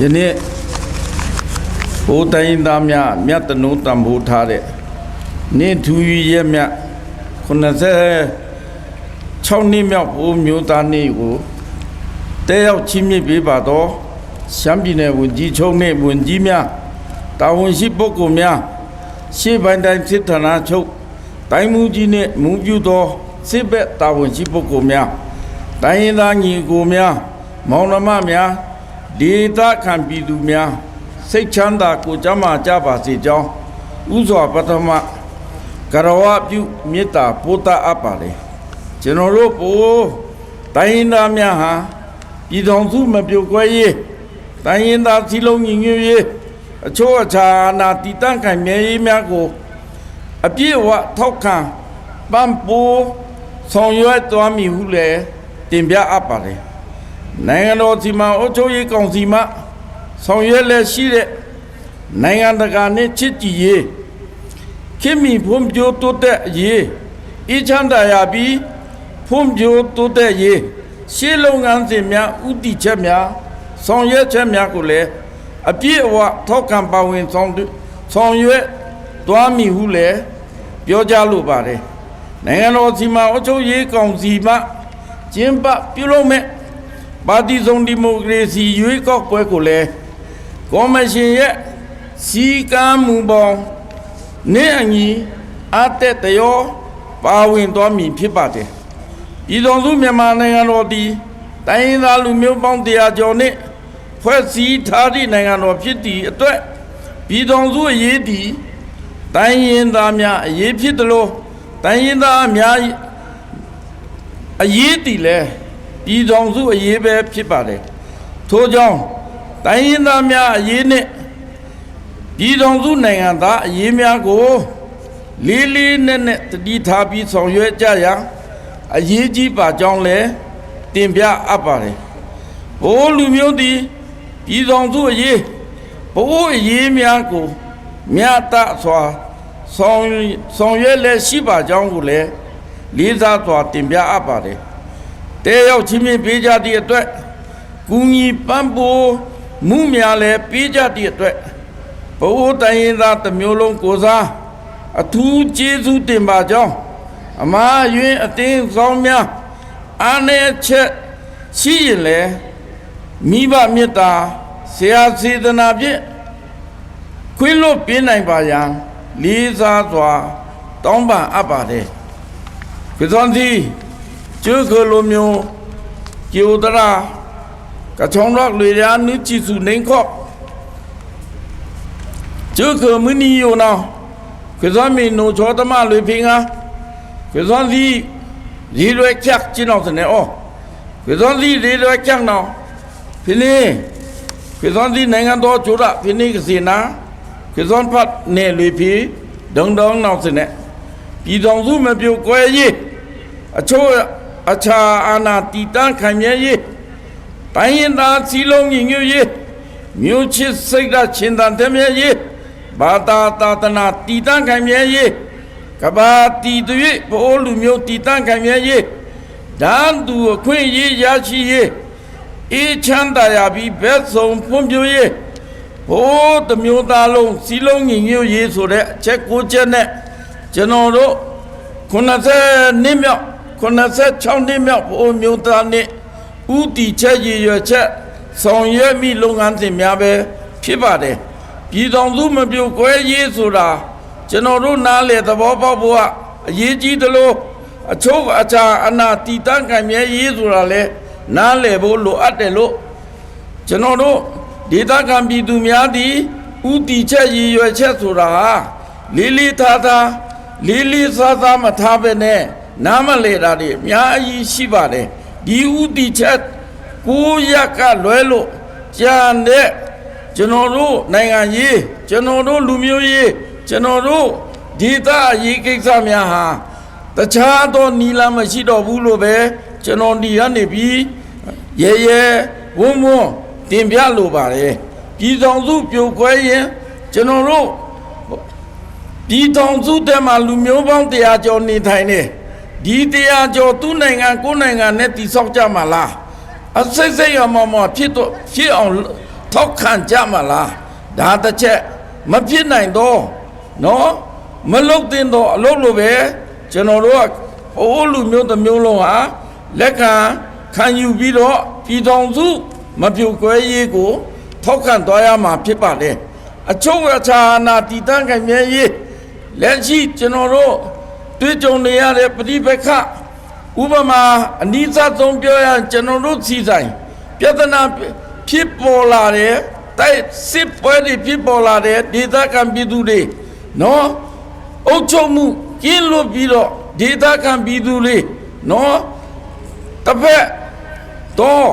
ယနေ့ဘိုးတိုင်းသားများမြတ်တနုတံဖိုးထားတဲ့နေထူရဲ့မြတ်96နှစ်မြောက်ဘိုးမျိုးသားနေ့ကိုတဲရောက်ချီးမြှင့်ပေးပါတော့ရှမ်းပြည်နယ်ဝန်ကြီးချုပ်နဲ့ဝန်ကြီးများတာဝန်ရှိပုဂ္ဂိုလ်များရှေ့ပိုင်းတိုင်းစစ်ဌာနချုပ်တိုင်းမူကြီးနဲ့မူပြုသောစစ်ဘက်တာဝန်ရှိပုဂ္ဂိုလ်များတိုင်းရင်းသားညီကိုများ မောင်နှမများ ဒေသခံပြည်သူများစိတ်ချမ်းသာကိုယ်ကျမ်းမာကြပါစေကြောင်းဥစွာပထမကရဝပြုမေတ္တာပို့တာအပ်ပါလေကျွန်တော်တို့ပို့တိုင်းရင်းသားများဟာပြည်တော်စုမပြုတ်ကွဲရေးတိုင်းရင်းသားစီလုံးညီညွတ်ရေးအချို့အခြားနာတည်တံ့ခံမြဲရေးများကိုအပြည့်အဝထောက်ခံပံ့ပိုးဆောင်ရွက်သွားမည်ဟုလည်းတင်ပြအပ်ပါတယ် နိုင်ငံတော်စီမံအုပ်ချုပ်ရေးကောင်စီမှဆောင်ရွက်လက်ရှိတဲ့နိုင်ငံတကာနဲ့ချစ်ကြည်ရေးခင်မီဖွံ့ဖြိုးတိုးတက်ရေးအချမ်းသာရပြီးဖွံ့ဖြိုးတိုးတက်ရေးရှေးလုပ်ငန်းစဉ်များဥတီချက်များဆောင်ရွက်ချက်များကိုလည်းအပြည့်အဝထောက်ခံပါဝင်ဆောင်ဆောင်ရွက်သွားမည်ဟုလည်းပြောကြားလိုပါတယ်နိုင်ငံတော်စီမံအုပ်ချုပ်ရေးကောင်စီမှကျင်းပပြုလုပ်မဲ့ ပါတီစုံဒီမိုကရေစီရွေးကောက်ပွဲကိုလည်းကော်မရှင်ရဲ့စီကံမူပေါင်းနဲ့အညီအတက်တရောပါဝင်သွားမည်ဖြစ်ပါတယ်။ပြည်တော်စုမြန်မာနိုင်ငံတော်သည်တိုင်းရင်းသားလူမျိုးပေါင်းတရားကျော်နှင့်ဖွဲ့စည်းထားသည့်နိုင်ငံတော်ဖြစ်သည့်အတွက်ပြည်တော်စုအရေးသည်တိုင်းရင်းသားများအရေးဖြစ်သလိုတိုင်းရင်းသားအများအရေးတည်လဲ ပြည်တော်စုအရေးပဲဖြစ်ပါတယ်ထို့ကြောင့်တိုင်းရင်းသားများအရေးနဲ့ပြည်တော်စုနိုင်ငံသားအရေးများကိုလေးလေးနက်နက်တတိထားပြီးဆောင်ရွက်ကြရန်အရေးကြီးပါကြောင်းလဲတင်ပြအပ်ပါတယ်ဘိုးလူမျိုးသည်ပြည်တော်စုအရေးဘိုးအရေးများကိုမြတ်တစွာဆောင်ဆောင်ရွက်လက်ရှိပါကြောင်းကိုလည်းလေးစားစွာတင်ပြအပ်ပါတယ်။ တဲရောက်ချင်းမြင့်ပေးကြသည့်အတွက်ကူညီပံ့ပိုးမှုများလည်းပေးကြသည့်အတွက်ဘဝတိုင်းရင်းသားတစ်မျိုးလုံးကိုစားအထူးကျေးဇူးတင်ပါကြောင်းအမားယွင်းအတင်းဆောင်များအားနည်းချက်ရှိရင်လည်းမိဘမေတ္တာဆရာစေတနာဖြင့်ခွင့်လွတ်ပေးနိုင်ပါရန်လေးစားစွာတောင်းပန်အပ်ပါတယ်ကသွန်စီ ကျုခလိုမျိုးကျူတရာကချုံရောက်လေရာနုချီစုနေခော့ကျုခမနီယောနာကသွန်မီနိုချောတမလွေဖင်ငါကသွန်စီရီရွယ်ချက်ကျင်းအောင်စနေအောကသွန်စီရီရွယ်ချက်နော်ဖိနေကသွန်စီနိုင်ငံတော်ကျူရဖိနေကစီနာကသွန်ဖတ်နေလွေဖီဒုံဒုံနောက်စနေပြည်တော်စုမပြုတ်ကွဲရေးအချို့ အခြားအာနာတီတန်းခံမြဲရေးတိုင်းရင်သားစီလုံးညီညွတ်ရေးမြို့ချစ်စိတ်ဓာတ်ချင်းတန်တမြဲရေးဘာသာသာသနာတီတန်းခံမြဲရေးကဘာတီသွေဘိုးလူမျိုးတီတန်းခံမြဲရေးဒန်းသူအခွင့်အရေးရရှိရေးအေးချမ်းသာရပြီးဘက်ဆုံးဖွံ့ဖြိုးရေးဘိုးတစ်မျိုးသားလုံးစီလုံးညီညွတ်ရေးဆိုတဲ့အချက်ကိုချက်နဲ့ကျွန်တော်တို့90နှစ်မြောက် 96နှစ်မြောက်ဘိုးမျိုးသားနှစ်ဥတီချက်ရည်ရွယ်ချက်ဆောင်ရွက်မိလုပ်ငန်းစဉ်များပဲဖြစ်ပါတယ်ပြည်တော်စုမပြုတ်ကွဲရေးဆိုတာကျွန်တော်တို့နားလေသဘောပေါက်ဖို့ကအရေးကြီးသလိုအချို့အခြားအနာတီတန့်ကံမြဲရေးဆိုတာလဲနားလေဖို့လိုအပ်တယ်လို့ကျွန်တော်တို့ဒေသခံပြည်သူများသည်ဥတီချက်ရည်ရွယ်ချက်ဆိုတာဟာလေးလေးသားသားလေးလေးစားစားမထားပဲနဲ့ နားမလဲတာတွေအများကြီးရှိပါတယ်ဒီဥတီချက်ကိုရက်ကလွဲလို့ကြံတဲ့ကျွန်တော်တို့နိုင်ငံရေးကျွန်တော်တို့လူမျိုးရေးကျွန်တော်တို့ဒေသရေးကိစ္စများဟာတခြားသောနီလာမရှိတော့ဘူးလို့ပဲကျွန်တော်ဒီကနေပြီးရဲရဲဝုံဝုံတင်ပြလိုပါတယ်ပြည်ဆောင်စုပြိုကွဲရင်ကျွန်တော်တို့ပြည်ဆောင်စုတဲမှာလူမျိုးပေါင်းတရားကျော်နေထိုင်နေ ဒီတရားကျော်သူ့နိုင်ငံကိုယ်နိုင်ငံနဲ့တည်ဆောက်ကြမှာလားအစိတ်စိတ်ရမမဖြစ်တော့ဖြစ်အောင်ထထောက်ခံကြမှာလားဒါတစ်ချက်မဖြစ်နိုင်တော့နော်မလုတ်တင်တော့အလုပ်လိုပဲကျွန်တော်တို့ကအိုးလူမျိုးတစ်မျိုးလုံးဟာလက်ခံခံယူပြီးတော့ပြည်တော်စုမပြိုကွဲရေးကိုထောက်ခံသွားရမှာဖြစ်ပါတယ်အချုပ်အခြာအာဏာတည်တံ့ခိုင်မြဲရေးလက်ရှိကျွန်တော်တို့ တွေ့ကြုံနေရတဲ့ပဋိပက္ခဥပမာအနိစ္စဆုံးပြောရရင်ကျွန်တော်တို့စီဆိုင်ပြဿနာဖြစ်ပေါ်လာတဲ့တိုက်စစ်ပွဲတွေဖြစ်ပေါ်လာတဲ့ဒေသခံပြည်သူတွေနော်အုပ်ချုပ်မှုကျင်းလွတ်ပြီးတော့ဒေသခံပြည်သူတွေနော်တစ်ဖက်တော့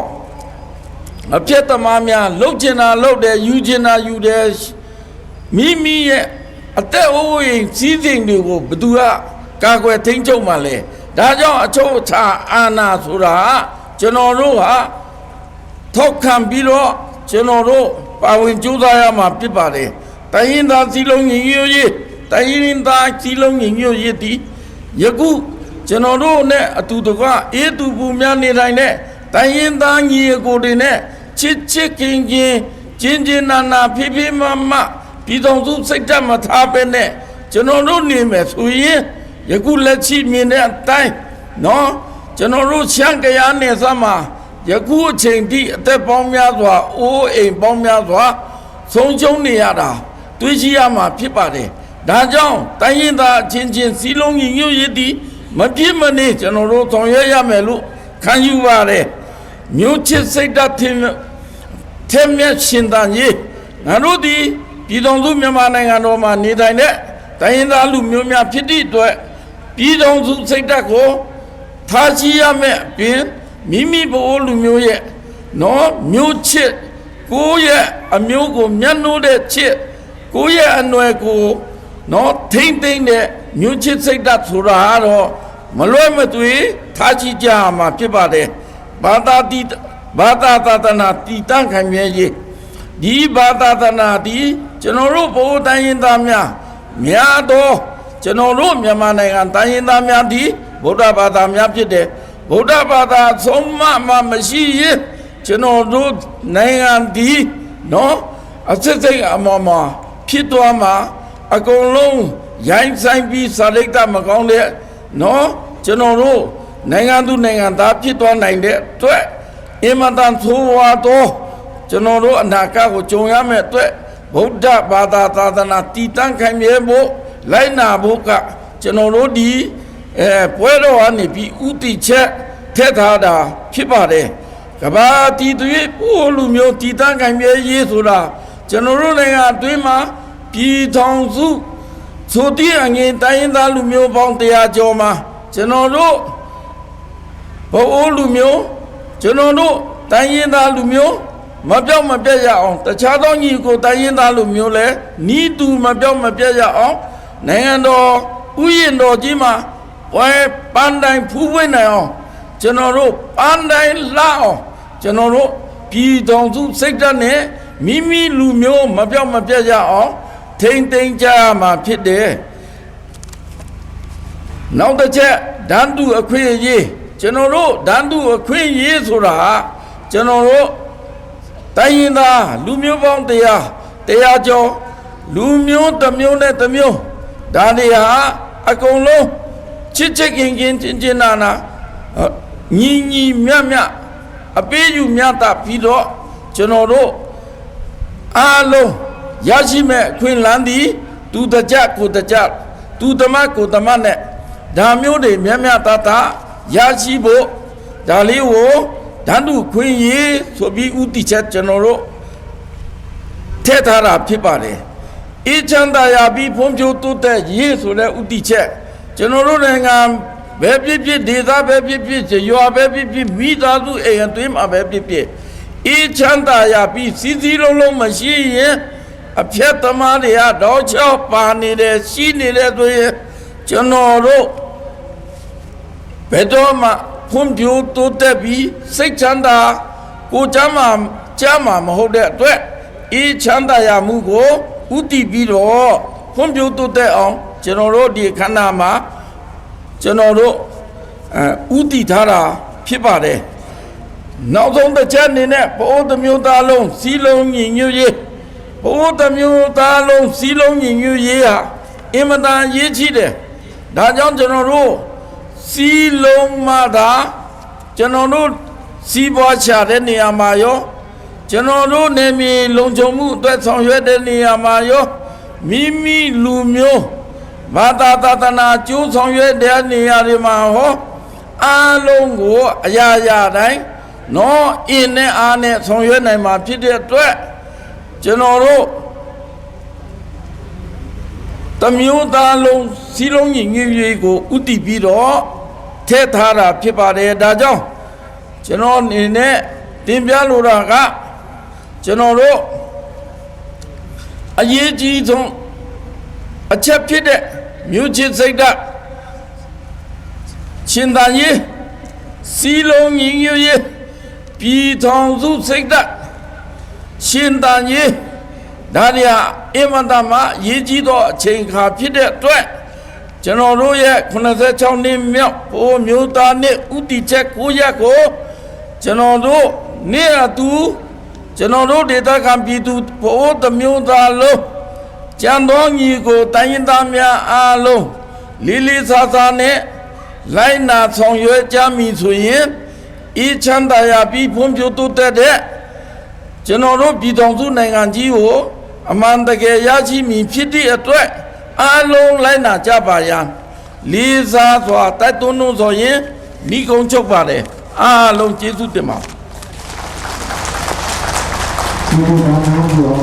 အပြတ်သမားများလှုပ်ချင်တာလှုပ်တယ်ယူချင်တာယူတယ်မိမိရဲ့အသက်အိုးအိမ်စည်းစိမ်တွေကိုဘသူက ကာကွယ်ထိန်းချုပ်မှလဲဒါကြောင့်အချုပ်အခြာအာဏာဆိုတာကျွန်တော်တို့ဟာထောက်ခံပြီးတော့ကျွန်တော်တို့ပါဝင်ကြိုးစားရမှာဖြစ်ပါတယ်တိုင်းရင်းသားစည်းလုံးညီညွတ်ရေးတိုင်းရင်းသားစည်းလုံးညီညွတ်ရေးဒီယခုကျွန်တော်တို့နဲ့အတူတကွအေးတူပူများနေတိုင်းနဲ့တိုင်းရင်းသားညီအကိုတွေနဲ့ချစ်ချစ်ခင်ခင်ချင်းချင်းနာနာဖိဖိမမပြည်တော်စုစိတ်ဓာတ်မထားပဲနဲ့ကျွန်တော်တို့နေမယ်ဆိုရင် ယခုလက်ရှိမြင်တဲ့အတိုင်းနော်ကျွန်တော်တို့ရှမ်းကရားနယ်စပ်မှာယခုအချိန်ထိအသက်ပေါင်းများစွာအိုးအိမ်ပေါင်းများစွာဆုံးရှုံးနေရတာတွေးကြည့်ရမှာဖြစ်ပါတယ်ဒါကြောင့်တိုင်းရင်းသားအချင်းချင်းစီလုံးညီညွတ်ရေးသည်မပြစ်မနေကျွန်တော်တို့ဆောင်ရွက်ရမယ်လို့ခံယူပါတယ်မြို့ချစ်စိတ်ဓာတ်ထင်ထက်မြက်ရှင်သန်ရေးငါတို့ဒီပြည်တော်စုမြန်မာနိုင်ငံတော်မှာနေထိုင်တဲ့တိုင်းရင်းသားလူမျိုးများဖြစ်သည့်အတွက် ပြည်တော်စုစိတ်ဓာတ်ကိုထားရှိရမယ်အပြင်မိမိဘိုးလူမျိုးရဲ့နော်မျိုးချစ်ကိုယ့်ရဲ့အမျိုးကိုမျက်နှိုးတဲ့ချစ်ကိုယ့်ရဲ့အနွယ်ကိုနော်ထိမ့်သိမ့်တဲ့မျိုးချစ်စိတ်ဓာတ်ဆိုတာကတော့မလွဲမသွေထားရှိကြရမှာဖြစ်ပါတယ်ဘာသာတိဘာသာသာသနာတည်တံ့ခံမြဲရေးဒီဘာသာသနာဒီကျွန်တော်တို့ဘိုးတိုင်းရင်းသားများများသော ကျွန်တော်တို့မြန်မာနိုင်ငံတိုင်းရင်းသားများဒီဗုဒ္ဓဘာသာများဖြစ်တယ်ဗုဒ္ဓဘာသာဆုံးမမှမရှိရင်ကျွန်တော်တို့နိုင်ငံဒီနော်အစစ်စိတ်အမော်မှာဖြစ်သွားမှာအကုန်လုံးရိုင်းဆိုင်ပြီးစာလိတ်တမကောင်းတဲ့နော်ကျွန်တော်တို့နိုင်ငံသူနိုင်ငံသားဖြစ်သွားနိုင်တဲ့အတွက်အင်မတန်သိုးဝါတော့ကျွန်တော်တို့အနာဂတ်ကိုကြုံရမယ့်အတွက်ဗုဒ္ဓဘာသာသာသနာတည်တံ့ခိုင်မြဲဖို့ လိုက်နာဖို့ကကျွန်တော်တို့ဒီအဲပွဲတော်ကနေပြီးဥတီချက်ထက်ထားတာဖြစ်ပါတယ်ကဘာတီသွေးပို့လူမျိုးတည်တံ့ခိုင်မြဲရေးဆိုတာကျွန်တော်တို့နိုင်ငံအတွင်းမှာပြည်ထောင်စုဆိုတည်းအငင်တိုင်းရင်းသားလူမျိုးပေါင်းတရားကျော်မှာကျွန်တော်တို့ဘိုးလူမျိုးကျွန်တော်တို့တိုင်းရင်းသားလူမျိုးမပြောက်မပြတ်ရအောင်တခြားသောညီကိုတိုင်းရင်းသားလူမျိုးလည်းနီးတူမပြောက်မပြတ်ရအောင် နိုင်ငံတော်ဥယျာဉ်တော်ကြီးမှာဝဲပန်းတိုင်းဖူးပွင့်နိုင်အောင်ကျွန်တော်တို့ပန်းတိုင်းလှအောင်ကျွန်တော်တို့ပြည်တော်စုစိတ်ဓာတ်နဲ့မိမိလူမျိုးမပြောက်မပြတ်ရအောင်ထိမ့်သိမ်းကြရမှာဖြစ်တယ်နောက်တစ်ချက်ဓာတ်တူအခွင့်အရေးကျွန်တော်တို့ဓာတ်တူအခွင့်အရေးဆိုတာကျွန်တော်တို့တိုင်းရင်းသားလူမျိုးပေါင်းတရားတရားကျော်လူမျိုးတစ်မျိုးနဲ့တစ်မျိုး ဒါတွေဟာအကုန်လုံးချစ်ချစ်ခင်ခင်ချင်းချင်းနာနာညီညီမြတ်မြတ်အပေးယူမြတ်တာပြီးတော့ကျွန်တော်တို့အားလုံးရရှိမဲ့အခွင့်အလမ်းသည်သူတကြကိုတကြသူတမကိုတမနဲ့ဒါမျိုးတွေမြတ်မြတ်တတရရှိဖို့ဒါလေးကိုဓာတုခွင့်ရေးဆိုပြီးဥတီချက်ကျွန်တော်တို့ထည့်ထားတာဖြစ်ပါတယ် အေးချမ်းသာရပြီးဖွံ့ဖြိုးတိုးတက်ရေးဆိုတဲ့ဥတီချက်ကျွန်တော်တို့နိုင်ငံဘယ်ဖြစ်ဖြစ်ဒေသပဲဖြစ်ဖြစ်ရွာပဲဖြစ်ဖြစ်မိသားစုအိမ်အတွင်းမှာပဲဖြစ်ဖြစ်အေးချမ်းသာရပြီးစီစီလုံးလုံးမရှိရင်အဖြတ်သမားတွေကတော့ချောပါနေတယ်ရှိနေတယ်ဆိုရင်ကျွန်တော်တို့ဘယ်တော့မှဖွံ့ဖြိုးတိုးတက်ပြီးစိတ်ချမ်းသာကိုချမ်းသာချမ်းသာမဟုတ်တဲ့အတွက်အေးချမ်းသာရမှုကို ဥတည်ပြီးတော့ဖွံ့ဖြိုးတိုးတက်အောင်ကျွန်တော်တို့ဒီခန္ဓာမှာကျွန်တော်တို့အဲဥတည်ထားတာဖြစ်ပါတယ်နောက်ဆုံးတစ်ချက်အနေနဲ့ဘိုးတစ်မျိုးသားလုံးစီးလုံးညီညွတ်ရေးဘိုးတစ်မျိုးသားလုံးစီးလုံးညီညွတ်ရေးဟာအင်မတန်အရေးကြီးတယ်ဒါကြောင့်ကျွန်တော်တို့စီးလုံးမှသာကျွန်တော်တို့စီးပွားချတဲ့နေရာမှာရော ကျွန်တော်တို့နေမြေလုံခြုံမှုအတွက်ဆောင်ရွက်တဲ့နေရာမှာရောမိမိလူမျိုးဘာသာသာသနာကျိုးဆောင်ရွက်တဲ့နေရာတွေမှာဟောအားလုံးကိုအရာရာတိုင်းနော်အင်းနဲ့အားနဲ့ဆောင်ရွက်နိုင်မှာဖြစ်တဲ့အတွက်ကျွန်တော်တို့တမျိုးသားလုံးစီလုံးညီညွတ်ရေးကိုဥတည်ပြီးတော့ထည့်ထားတာဖြစ်ပါတယ်ဒါကြောင့်ကျွန်တော်အနေနဲ့တင်ပြလိုတာက ကျွန်တော်တို့အရေးကြီးဆုံးအချက်ဖြစ်တဲ့မြို့ချစ်စိတ်ဓာတ်ရှင်သာရေးစီလုံးညီညွတ်ရေးပြည်ထောင်စုစိတ်ဓာတ်ရှင်သာရေးဒါရီဟာအင်မတန်မှရည်ကြီးသောအချိန်ခါဖြစ်တဲ့အတွက်ကျွန်တော်တို့ရဲ့86နှစ်မြောက်ဘိုးမျိုးသားနှစ်ဥတီချက်9ရက်ကိုကျွန်တော်တို့နေ့အတူ ကျွန်တော်တို့ဒေသခံပြည်သူဘိုးတစ်မျိုးသားလုံးကျန်သောညီကိုတိုင်းရင်းသားများအားလုံးလေးလေးစားစားနဲ့လိုက်နာဆောင်ရွက်ကြမည်ဆိုရင်ဤချမ်းသာရပြီးဖွံ့ဖြိုးတိုးတက်တဲ့ကျွန်တော်တို့ပြည်တော်စုနိုင်ငံကြီးကိုအမှန်တကယ်ရရှိမည်ဖြစ်သည့်အတွက်အားလုံးလိုက်နာကြပါရန်လေးစားစွာတိုက်တွန်းလို့ဆိုရင်မိကုံချုပ်ပါတယ်အားလုံးကျေးဇူးတင်ပါတယ် ဒီလိုမျိုးပြော